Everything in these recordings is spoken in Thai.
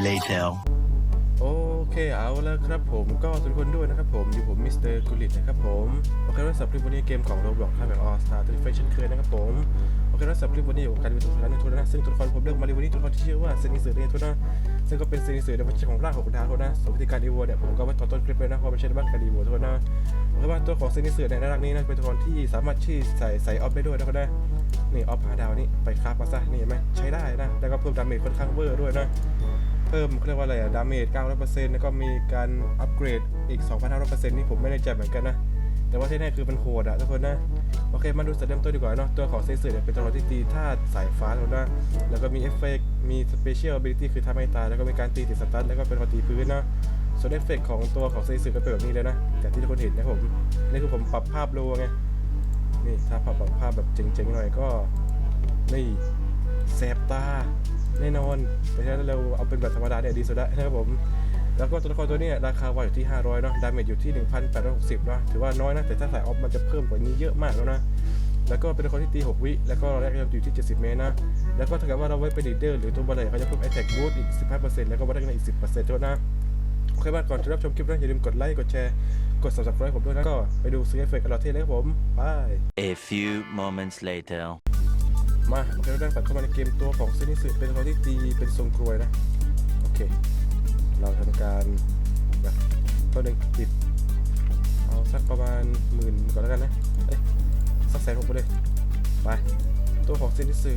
later. โอเคเอาแล้วครับผมก็ทุกคนด้วยนะครับผม อยู่ผมมิสเตอร์กุลิตนะครับผม โอเคแล้วสำหรับคลิปวันนี้เกมของ Roblox ครับแบบ All Star ตัวนี้เฟชั่นเคยนะครับผม โอเคแล้วสำหรับคลิปวันนี้อยู่กับการรีวิวตัวละครในทุนนะซึ่งตัวละครผมเลือกมารีวิวนี้ตัวละครที่ชื่อว่าเซนิสือในทุนนะซึ่งก็เป็นเซนิสือในพัชของร่างของดาวทุนนะส่วนวิธีการรีวิวเนี่ยผมก็ไว้ตอนต้นคลิปเลยนะว่ามันใช่บ้างการรีวิวทุนนะโอเคว่าตัวของเซนิสือในร่างนี้นะเป็นตัวละครที่สามารถที่ใส่ใส่ออฟได้ด้วยนะทุนนะนี่ออฟหาดาวนี่ไปคราฟมาซะนี่เห็นไหมใช้ได้นะแล้วก็เพิ่มดาเมจค่อนข้างเวอร์ด้วยนะ พิ่มเรียกว่าอะไรอะดาเมจ900%แล้วก็มีการอัปเกรดอีก 2,500%นี่ผมไม่แน่ใจเหมือนกันนะ แต่ว่าที่แน่คือมันโหดอะทุกคนนะ โอเค มาดูสเต็มตัวดีกว่าเนาะ ตัวของเซซึเนี่ยเป็นตัวที่ตีธาตุสายฟ้าแล้วนะแล้วก็มีเอฟเฟกต์มีสเปเชียล a b i l i t y คือทำให้ตาย แล้วก็มีการตีติดสตันแล้วก็เป็นพอตีพื้นนะส่วนเอฟเฟกต์ของตัวของเซซึก็เป็นแบบนี้เลยนะ แต่ที่ทุกคนเห็นนะผม นี่คือผมปรับภาพโลไง นี่ถ้าปรับปรับภาพแบบเจ๋งๆหน่อยก็ นี่แสบตา แน่นอนแต่ถ้าเราเอาเป็นแบบธรรมดาเนี่ยดีสุดแล้วนะครับผมแล้วก็ตัวละครตัวนี้ราคาวางอยู่ที่ 500เนาะดาเมจอยู่ที่ 1,860เนาะถือว่าน้อยนะ แต่ถ้าใส่ออฟมันจะเพิ่มกว่านี้เยอะมากแล้วนะ แล้วก็เป็นตัวละครที่ตี 6 วิ แล้วก็แรกอยู่ที่ 70 เมตรนะ แล้วก็ถ้าเกิดว่าเราไว้เป็นลีดเดอร์หรือตัวบอลเลยเขาจะเพิ่ม attack boost อีก 15%แล้วก็บัตได้อีก 10%ด้วยนะโอเคบ้าก่อนจะรับชมคลิปนะอย่าลืมกดไลค์ กดแชร์ กด subscribe ผมด้วยนะ ก็ไปดูซีเอฟเฟกกันเราเท่เลยครับผมไป A few moments later. มาโอเคเราได้ฝันเข้ามาในเกมตัวของเซนิสึเป็นตัวที่ตีเป็นทรงกรวยนะ โอเค เราทำการแบบตัวหนึ่งปิด เอาสักประมาณหมื่นก่อนแล้วกันนะ เอ้ยสักแสนหกไปเลย ไป ตัวของเซนิสึ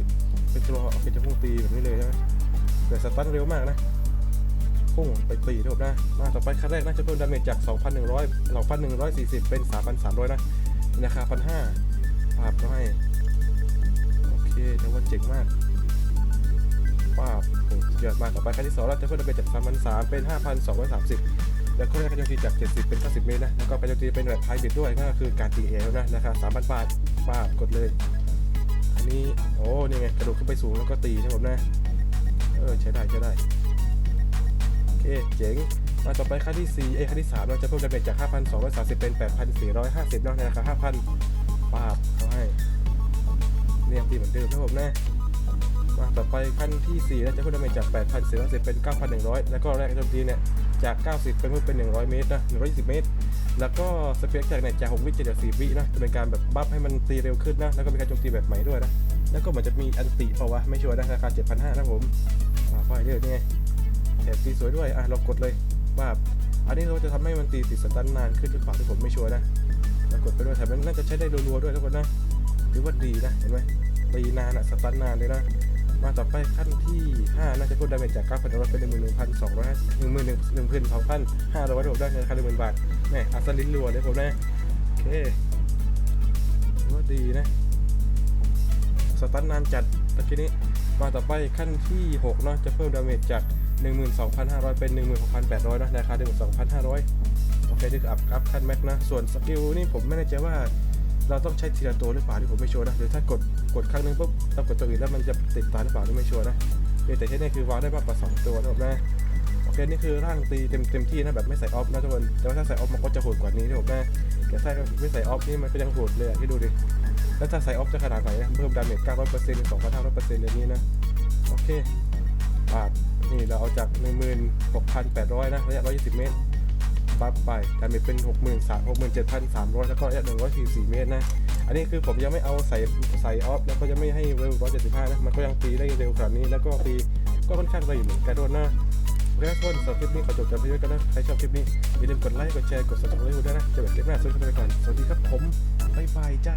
เป็นตัวโอเคจะพุ่งตีแบบนี้เลยใช่ไหมแต่สตาร์ทเร็วมากนะพุ่งไปตีทุกนะ มาต่อไปขั้นแรกน่าจะเพิ่มดาเมจจาก 2,100 2,140 เป็น 3,300 นะราคา1,500ภาพก็ให้ เคแต่ว่าเจ๋งมากป้าโหสุดยอดมากต่อไปขั้นที่สองเราจะเพิ่มดาเมจจาก3,300เป็น5,230แล้วก็ได้การโจมตีจาก 70 เป็น 90 เมตรนะ แล้วก็การโจมตีเป็นแบบไฮบริดด้วยก็คือการตีเอลนะราคา3,000บาทป้ากดเลย อันนี้ โอ้นี่ไง กระโดดขึ้นไปสูงแล้วก็ตีนะผมนะ เออ ใช้ได้ ใช้ได้ โอเค เจ๋ง มาต่อไปขั้นที่ 4 เอ้ขั้นที่ 3 เราจะเพิ่มดาเมจจาก 5,230 เป็น 8,450เนาะในราคา5,000ป้าบเขาให้ เรียงตีเหมือนเดิมนะผมนะมาต่อไปขั้นที่ 4 แล้วจะเพิ่มดาเมจจาก 8,410เป็น 9,100 แล้วก็แรกโจมตีเนี่ย จาก 90 เป็นเพิ่มเป็น 100 เมตรนะ 120 เมตร แล้วก็สเปคจากเนี่ยจาก 6 วิจะเหลือ4วินะ จะเป็นการแบบบัฟให้มันตีเร็วขึ้นนะ แล้วก็มีการโจมตีแบบใหม่ด้วยนะ แล้วก็เหมือนจะมีอันติเปล่าวะ ไม่ชัวร์นะราคา 7,500 นะผมอ่าไฟเยอะนี่ไงแถมตีสวยด้วย อะเรากดเลยว่าอันนี้เราจะทำให้มันตีติดสตันนานขึ้นหรือเปล่าที่ผมไม่ชัวร์นะเรากดไปด้วยแถมมันน่าจะใช้ได้รัวๆด้วยทุกคนนะ ถือว่าดีนะ เห็นไหมตีนานอะสตันนานเลยนะ มาต่อไปขั้นที่ 5 น่าจะพูดดาเมจจาก9,000เป็น11,200 11,200ได้ในราคา10,000 บาทแม่อัศลินรัวเลยผมน่โอเคถือว่าดีนะ สตันนานจัดตะกี้นี้ มาต่อไปขั้นที่6เนาะจะเพิ่มดาเมจจาก 12,500 เป็น 16,800นะราคา12,500โอเคนี่คืออัพอัพขั้นแม็กนะ ส่วนสกิลนี่ผมไม่แน่ใจว่า เราต้องใช้ทีละตัวหรือเปล่าที่ผมไม่ชัวร์นะหรือถ้ากดกดครั้งหนึงปุ๊บต้องกดตัวอื่นแล้วมันจะติดตาหรือเปล่าที่ไม่ชัวร์นะแต่ที่นี่คือวางได้มากกว่า2ตัวนะครับนะโอเคนี่คือร่างตีเต็มเต็มที่นะแบบไม่ใส่ออฟนะทุกคนแต่ว่าถ้าใส่ออฟมันก็จะโหดกว่านี้นะครับนะแต่ถ้าไม่ใส่ออฟนี่มันก็ยังโหดเลยที่ดูดิแล้วถ้าใส่ออฟจะขนาดไหนนะเพิ่มดาเมจ900%หรือ2,500%อย่างนี้นะโอเคปาดนี่เราเอาจาก 16,800 นะระยะ 120 เมตร ปั๊บไปดาเมจเป็น 6 3 6 7 3 0 0 แล้วก็ระยะ144 เมตรนะ อันนี้คือผมยังไม่เอาใส่ใส่ออฟ แล้วก็ยังไม่ให้เร็ว175 นะ มันก็ยังตีได้เร็วขนาดนี้ แล้วก็ตีก็ค่อนข้างไวอยู่เหมือนกันด้วยนะโอเคทุกคนสำหรับคลิปนี้ขอจบกันไปด้วยกันนะ ใครชอบคลิปนี้อย่าลืมกดไลค์ กดแชร์ กด subscribe ด้วยนะจอกันคลิปหน้าสวัสดีครับไปก่อนสวัสดีครับผมบ๊ายบายจ้า